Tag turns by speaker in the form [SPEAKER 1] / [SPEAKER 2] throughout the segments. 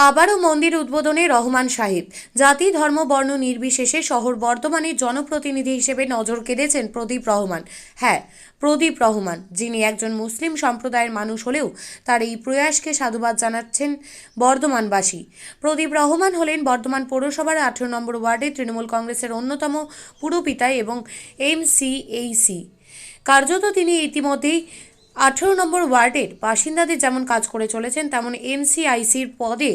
[SPEAKER 1] আবারও মন্দির উদ্বোধনে রহমান সাহেব। জাতি, ধর্ম, বর্ণ নির্বিশেষে শহর বর্ধমানের জনপ্রতিনিধি হিসেবে নজর কেড়েছেন প্রদীপ রহমান। হ্যাঁ প্রদীপ রহমান, যিনি একজন মুসলিম সম্প্রদায়ের মানুষ হলেও তার এই প্রয়াসকে সাধুবাদ জানাচ্ছেন বর্ধমানবাসী। প্রদীপ রহমান হলেন বর্ধমান পৌরসভার আঠেরো নম্বর ওয়ার্ডে তৃণমূল কংগ্রেসের অন্যতম পুরপিতা এবং এমসিএইসি কার্যত তিনি ইতিমধ্যেই আঠেরো নম্বর ওয়ার্ডের বাসিন্দাদের যেমন কাজ করে চলেছেন তেমন এমসিআইসির পদে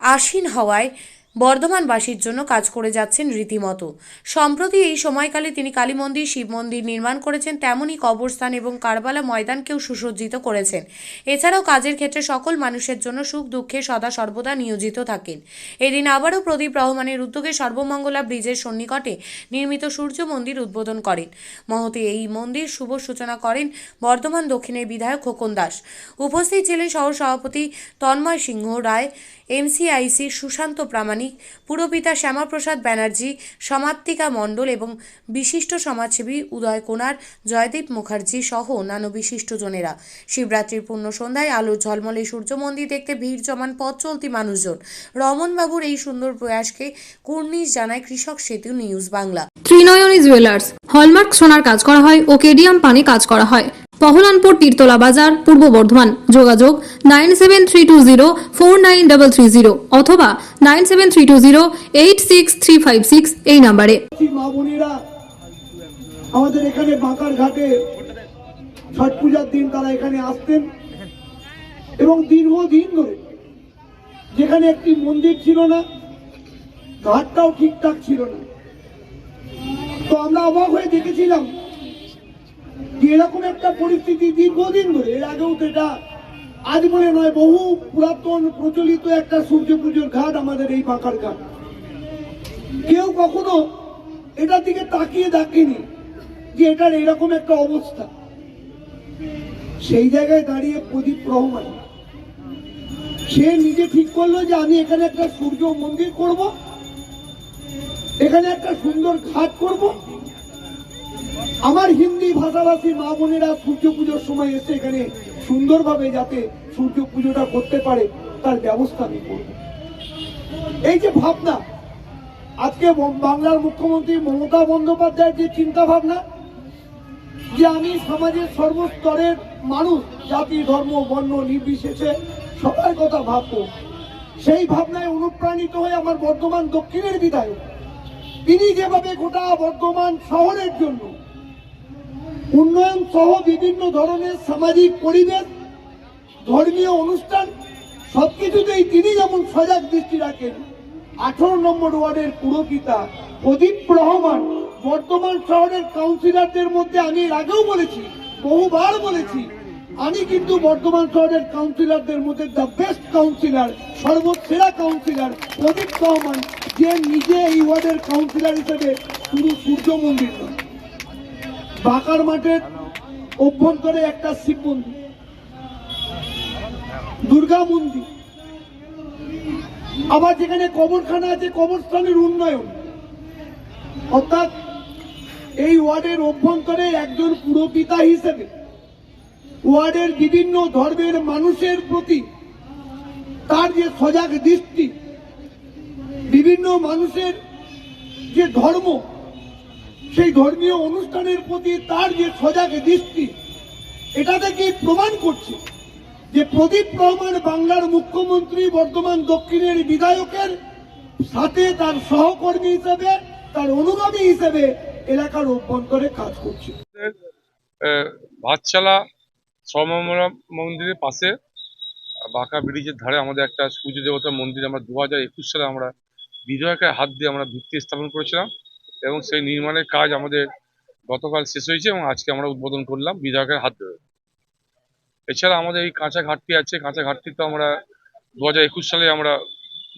[SPEAKER 1] আসীন হওয়ায় বর্ধমানবাসীর জন্য কাজ করে যাচ্ছেন রীতিমতো। সম্প্রতি এই সময়কালে তিনি কালী মন্দির, শিব মন্দির নির্মাণ করেছেন, তেমনই কবরস্থান এবং কারবালা ময়দানকেও সুসজ্জিত করেছেন। এছাড়াও কাজের ক্ষেত্রে সকল মানুষের জন্য সুখ দুঃখে সদা সর্বদা নিয়োজিত থাকেন। এদিন আবারও প্রদীপ রহমানের উদ্যোগে সর্বমঙ্গলা ব্রিজের সন্নিকটে নির্মিত সূর্য মন্দির উদ্বোধন করেন। মহতে এই মন্দির শুভ সূচনা করেন বর্ধমান দক্ষিণের বিধায়ক খোকন দাস। উপস্থিত ছিলেন সহ সভাপতি তন্ময় সিংহ রায়, এমসিআইসির সুশান্ত প্রামাণিক পুরপিতা শ্যামাপ্রসাদ ব্যানার্জি সমাপ্তিকা মণ্ডল এবং বিশিষ্ট সমাজসেবী উদয় কোনার জয়দীপ মুখার্জি সহ অন্যান্য বিশিষ্টজনেরা শিবরাত্রির পূর্ণ সন্ধ্যায় আলোর ঝলমলে সূর্য মন্দির দেখতে ভিড় জমান পথ চলতি মানুষজন। রমনবাবুর এই সুন্দর প্রয়াসকে কুর্নিশ জানায় Krishak Setu news Bangla.
[SPEAKER 2] Trinayani jewellers, hallmark সোনার কাজ করা হয় ও কেডিয়াম পানি কাজ করা হয়। পহলানপুর তীরতলা বাজার, পূর্ব বর্ধমান। যোগাযোগ nine seven three two zero four nine double three zero অথবা nine seven three two zero eight six three five six এই নাম্বারে।
[SPEAKER 3] আমাদের এখানে বাঁকার ঘাটে ছট পূজার দিন তারা এখানে আসতেন এবং দীর্ঘদিন ধরে যেখানে একটি মন্দির ছিল না, ঘাটটাও ঠিকঠাক ছিল না। তো আমরা অবাক হয়ে দেখেছিলাম এরকম একটা পরিস্থিতি দীর্ঘদিন ধরে, এর আগেও তো এটা আজ বলে নয়, বহু পুরাতন প্রচলিত একটা সূর্য পুজোর ঘাট আমাদের এই বাঁকার ঘাট। কেউ কখনো এটার দিকে তাকিয়ে দেখেনি যে এটার এরকম একটা অবস্থা। সেই জায়গায় দাঁড়িয়ে প্রদীপ রহমান সে নিজে ঠিক করল যে আমি এখানে একটা সূর্য মন্দির করব, এখানে একটা সুন্দর ঘাট করব। আমার হিন্দি ভাষাভাষী মা বোনেরা সূর্য পুজোর সময় এসে এখানে সুন্দরভাবে যাতে সূর্য পুজোটা করতে পারে, তার ব্যবস্থা আমি করব। এই যে ভাবনা, আজকে বাংলার মুখ্যমন্ত্রী মমতা বন্দ্যোপাধ্যায়ের যে চিন্তা ভাবনা যে আমি সমাজের সর্বস্তরের মানুষ, জাতি, ধর্ম, বর্ণ, নির্বিশেষে সবার কথা ভাববো, সেই ভাবনায় অনুপ্রাণিত হয়ে আমার বর্ধমান দক্ষিণের বিধায়ক, তিনি যেভাবে গোটা বর্ধমান শহরের জন্য উন্নয়ন সহ বিভিন্ন ধরনের সামাজিক পরিবেশ, ধর্মীয় অনুষ্ঠান, সবকিছুতেই তিনি যেমন সজাগ দৃষ্টি রাখেন, আঠারো নম্বর ওয়ার্ডের পুরপিতা প্রদীপ রহমান বর্তমান শহরের কাউন্সিলরদের মধ্যে আমি আগেও বলেছি, বহুবার বলেছি, আমি কিন্তু বর্তমান শহরের কাউন্সিলরদের মধ্যে দ্য বেস্ট কাউন্সিলর সর্বসেরা কাউন্সিলর প্রদীপ রহমান যে নিজে এই ওয়ার্ডের কাউন্সিলর হিসেবে শুধু সূর্য মন্দির নয়। বাঁকার মাঠের অভ্যন্তরে একটা শিব মন্দির, দুর্গা মন্দির। আবার যেখানে কবরখানা আছে, কবরস্থানের উন্নয়ন। অর্থাৎ এই ওয়ার্ডের অভ্যন্তরে একজন পুরপিতা হিসেবে, ওয়ার্ডের বিভিন্ন ধর্মের মানুষের প্রতি তার যে সজাগ দৃষ্টি, বিভিন্ন মানুষের যে ধর্ম সেই ধর্মীয় অনুষ্ঠানের প্রতি তার যে সজাগ দৃষ্টি, এটা থেকে প্রমাণ করছে যে প্রদীপ রহমান বাংলার মুখ্যমন্ত্রী বর্তমান দক্ষিণের বিধায়কের সাথে তার সহকর্মী হিসেবে, তার অনুগামী হিসেবে এলাকার অভ্যন্তরে কাজ করছে।
[SPEAKER 4] ভাতশালা শ্রমমলা মন্দিরের পাশে, বাঁকা ব্রিজের ধারে আমাদের একটা সূর্য দেবতা মন্দির, আমরা দু হাজার একুশ সালে আমরা বিধায়কের হাত দিয়ে আমরা ভিত্তি স্থাপন করেছিলাম। এবং সেই নির্মাণের কাজ আমাদের গতকাল শেষ হয়েছে এবং আজকে আমরা উদ্বোধন করলাম বিধায়কের হাত ধরে। এছাড়া আমাদের এই কাঁচা ঘাটতি আছে, কাঁচা ঘাটতি তো আমরা দু হাজার একুশ সালে আমরা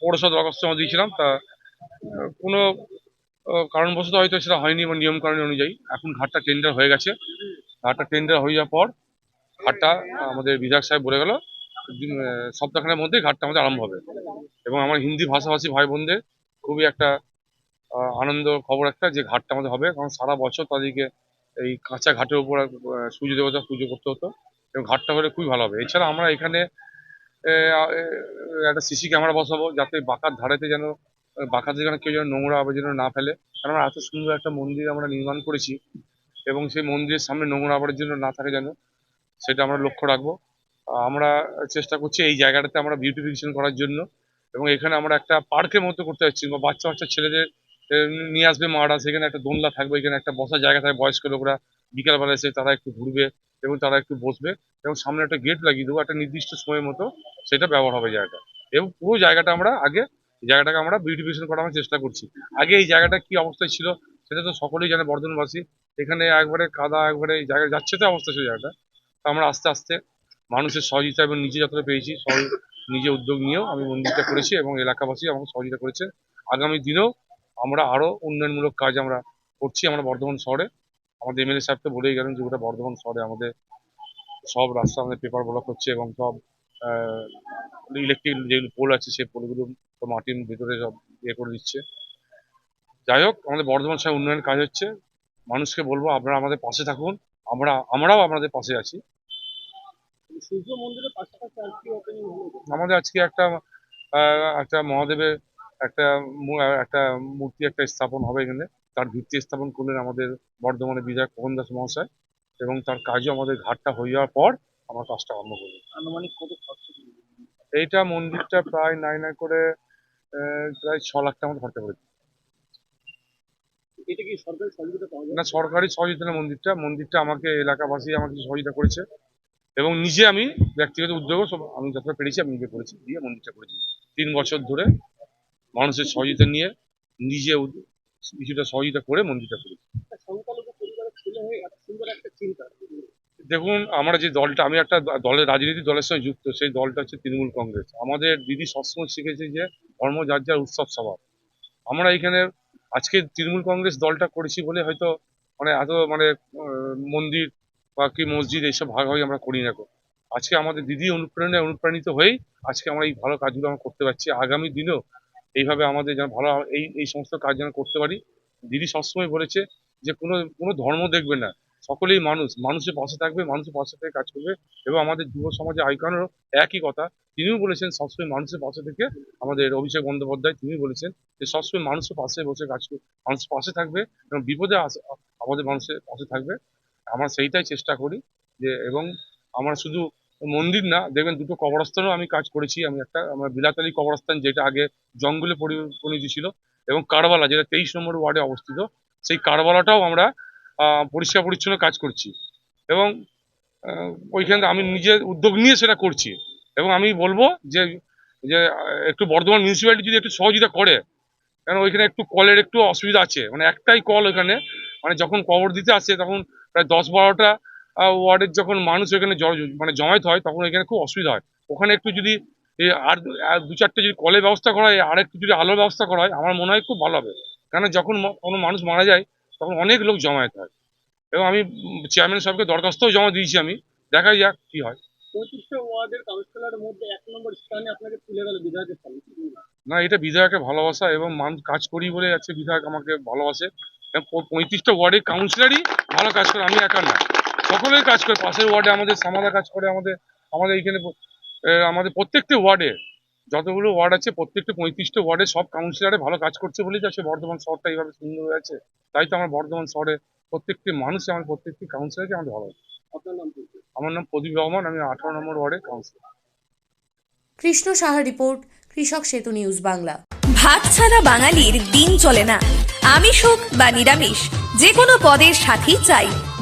[SPEAKER 4] পৌরসভা দরখাস্ত আমরা দিয়েছিলাম, তা কোনো কারণবশত হয়তো সেটা হয়নি বা নিয়ম কারণ অনুযায়ী। এখন ঘাটটা টেন্ডার হয়ে গেছে। ঘাটটা টেন্ডার হয়ে যাওয়ার পর ঘাটটা আমাদের বিধায়ক সাহেব বলে গেল সপ্তাহখানের মধ্যেই ঘাটটা আমাদের আরম্ভ হবে। এবং আমার হিন্দি ভাষাভাষী ভাই বোনদের খুবই একটা আনন্দ খবর একটা যে ঘাটটা আমাদের হবে। কারণ সারা বছর তাদেরকে এই কাঁচা ঘাটের উপর সূর্য দেবতা পুজো করতে হতো। এবং ঘাটটা হলে খুবই ভালো হবে। এছাড়া আমরা এখানে একটা সিসি ক্যামেরা বসাবো, যাতে বাঁকার ধারেতে যেন বাঁকাতে যেন কেউ যেন নোংরা আবর্জনা না ফেলে। কারণ আমরা এত সুন্দর একটা মন্দির আমরা নির্মাণ করেছি এবং সেই মন্দিরের সামনে নোংরা আবর্জনা না থাকে যেন, সেটা আমরা লক্ষ্য রাখব। আমরা চেষ্টা করছি এই জায়গাটাতে আমরা বিউটিফিকেশন করার জন্য। এবং এখানে আমরা একটা পার্কের মতো করতে যাচ্ছি, বা বাচ্চা বাচ্চা ছেলেদের নিয়ে আসবে মারা, সেখানে একটা দোলনা থাকবে এখানে একটা বসার জায়গা থাকবে বয়স্ক লোকরা বিকালবেলা এসে তারা একটু ঘুরবে এবং তারা একটু বসবে এবং সামনে একটা গেট লাগিয়ে দেবো, একটা নির্দিষ্ট সময় মতো সেটা ব্যবহার হবে জায়গাটা। এবং পুরো জায়গাটা আমরা আগে, জায়গাটাকে আমরা বিউটিফিকেশন করার চেষ্টা করছি। আগে এই জায়গাটা কি অবস্থায় ছিল সেটা তো সকলেই জানে, বর্ধমানবাসী। এখানে একবারে কাদা, একবারে এই জায়গায় যাচ্ছে তো অবস্থা সেই জায়গাটা। তো আমরা আস্তে আস্তে মানুষের সহযোগিতা এবং নিজে যতটা পেয়েছি নিজে উদ্যোগ নিয়েও আমি মন্দিরটা করেছি এবং এলাকাবাসী আমাকে সহযোগিতা করেছে। আগামী দিনেও আমরা আরও উন্নয়নমূলক কাজ আমরা করছি আমরা বর্ধমান শহরে। আমাদের এমএলএ সাহেব তো বলেই গেলেন যে গোটা বর্ধমান শহরে আমাদের সব রাস্তা আমাদের পেপার ব্লক হচ্ছে এবং সব ইলেকট্রিক যেগুলো পোল আছে সেই পোলগুলো মাটির ভিতরে সব ইয়ে করে দিচ্ছে। যাই হোক আমাদের বর্ধমান শহরে উন্নয়ন কাজ হচ্ছে। মানুষকে বলব আপনারা আমাদের পাশে থাকুন। আমরা আমরাও আপনাদের পাশে আছি।
[SPEAKER 5] সূর্য মন্দিরের পাশাপাশি
[SPEAKER 4] আমাদের আজকে একটা একটা মহাদেবের একটা একটা মূর্তি একটা স্থাপন হবে এখানে। তার ভিত্তি স্থাপন করলেন আমাদের বর্ধমানের বিধায়ক মোহন দাস মহাশয় এবং তার কাজও আমাদের ঘাটটা হয়ে যাওয়ার পর আমরা কাজটা আরম্ভ করব।
[SPEAKER 5] আনুমানিক কত খরচ
[SPEAKER 4] এইটা মন্দিরটা প্রায় নাই নাই করে প্রায় ছ লাখ টাকা মতো খরচা
[SPEAKER 5] এটা কি সরকারি সহযোগিতা পাওয়া যায়?
[SPEAKER 4] না সরকারি সহযোগিতা না মন্দিরটা মন্দিরটা আমাকে এলাকাবাসী আমাকে সহযোগিতা করেছে এবং নিজে আমি ব্যক্তিগত উদ্যোগও সব আমি যতটা পেরেছি আমি নিজে করেছি দিয়ে মন্দিরটা করেছি। তিন বছর ধরে মানুষের সহযোগিতা নিয়ে নিজে কিছুটা সহযোগিতা করে মন্দিরটা করেছি।
[SPEAKER 5] চিন্তা।
[SPEAKER 4] দেখুন আমরা যে দলটা আমি একটা দলের রাজনীতি দলের সঙ্গে যুক্ত সেই দলটা হচ্ছে তৃণমূল কংগ্রেস। আমাদের দিদি সবসময় শিখেছে যে ধর্ম যার যার উৎসব স্বভাব। আমরা এখানে আজকে তৃণমূল কংগ্রেস দলটা করেছি বলে হয়তো মানে এত মানে মন্দির বা কি মসজিদ এইসব ভাগাভাগি আমরা করি না। আজকে আমাদের দিদি অনুপ্রেরণায় অনুপ্রাণিত হয়েই আজকে আমরা এই ভালো কাজগুলো আমরা করতে পারছি। আগামী দিনেও এইভাবে আমাদের যেন ভালো এই এই সমস্ত কাজ যেন করতে পারি। দিদি সবসময় বলেছে যে, কোনো কোনো ধর্ম দেখবে না। সকলেই মানুষ, মানুষের পাশে থাকবে, মানুষের পাশে থেকে কাজ করবে এবং আমাদের যুব সমাজে আইকনেরও একই কথা। তিনিও বলেছেন, সবসময় মানুষের পাশে থেকে আমাদের অভিষেক বন্দ্যোপাধ্যায় তিনি বলেছেন যে, সবসময় মানুষের পাশে বসে কাজ করবে মানুষের পাশে থাকবে এবং বিপদে আমাদের মানুষের পাশে থাকবে। আমরা সেইটাই চেষ্টা করি যে, এবং আমরা শুধু মন্দির না, দেখবেন দুটো কবরস্থানও আমি কাজ করেছি। আমি একটা, আমার বিলাতালি কবরস্থান যেটা আগে জঙ্গলে পরি- পরিণত ছিল এবং কারবালা যেটা তেইশ নম্বর ওয়ার্ডে অবস্থিত, সেই কারবালাটাও আমরা পরিষ্কার পরিচ্ছন্ন কাজ করছি। এবং ওইখানে আমি নিজে উদ্যোগ নিয়ে সেটা করছি। এবং আমি বলব যে যে, একটু বর্ধমান মিউনিসিপ্যালিটি যদি একটু সহযোগিতা করে কারণ ওইখানে একটু কলের একটু অসুবিধা আছে। মানে একটাই কল ওখানে মানে যখন কবর দিতে আসে, তখন প্রায় দশ বারোটা ওয়ার্ডের যখন মানুষ এখানে মানে জমায়েত হয় তখন এখানে খুব অসুবিধা হয়। ওখানে একটু যদি আর দু- চারটে যদি কলের ব্যবস্থা করা হয় আর একটু যদি আলোর ব্যবস্থা করা হয় আমার মনে হয় খুব ভালো হবে। কেন যখন কোনো মানুষ মারা যায় তখন অনেক লোক জমায়েত হয়। এবং আমি চেয়ারম্যান সাহেবকে দরখাস্তও জমা দিয়েছি আমি দেখা যাক কি হয়? না এটা বিধায়কের ভালোবাসা এবং মানুষ কাজ করি বলে যাচ্ছে বিধায়ক আমাকে ভালোবাসে। পঁয়ত্রিশটা ওয়ার্ডের কাউন্সিলরই ভালো কাজ করে আমি একা না। সকলেই কাজ করে পাশের ওয়ার্ডে আমাদের সামাদা কাজ করে আমাদের আমাদের এইখানে আমাদের প্রত্যেকটা ওয়ার্ডে যতগুলো ওয়ার্ড আছে প্রত্যেকটা পঁয়ত্রিশটা ওয়ার্ডে সব কাউন্সিলরে ভালো কাজ করছে বলেই তো বর্ধমান শহরটা এইভাবে সুন্দর হয়ে আছে। তাই তো আমার বর্ধমান শহরে প্রত্যেকটি মানুষ আমার প্রত্যেকটি কাউন্সিলরকে আমাদের ভালো আমার নাম প্রদীপ রহমান আমি আঠারো নম্বর ওয়ার্ডের কাউন্সিলর
[SPEAKER 1] কৃষ্ণ সাহা রিপোর্ট কৃষক সেতু নিউজ বাংলা।
[SPEAKER 6] ভাত ছাড়া বাঙালির দিন চলে না। আমিষ হোক বা নিরামিষ যে কোনো পদের সাথেই চাই।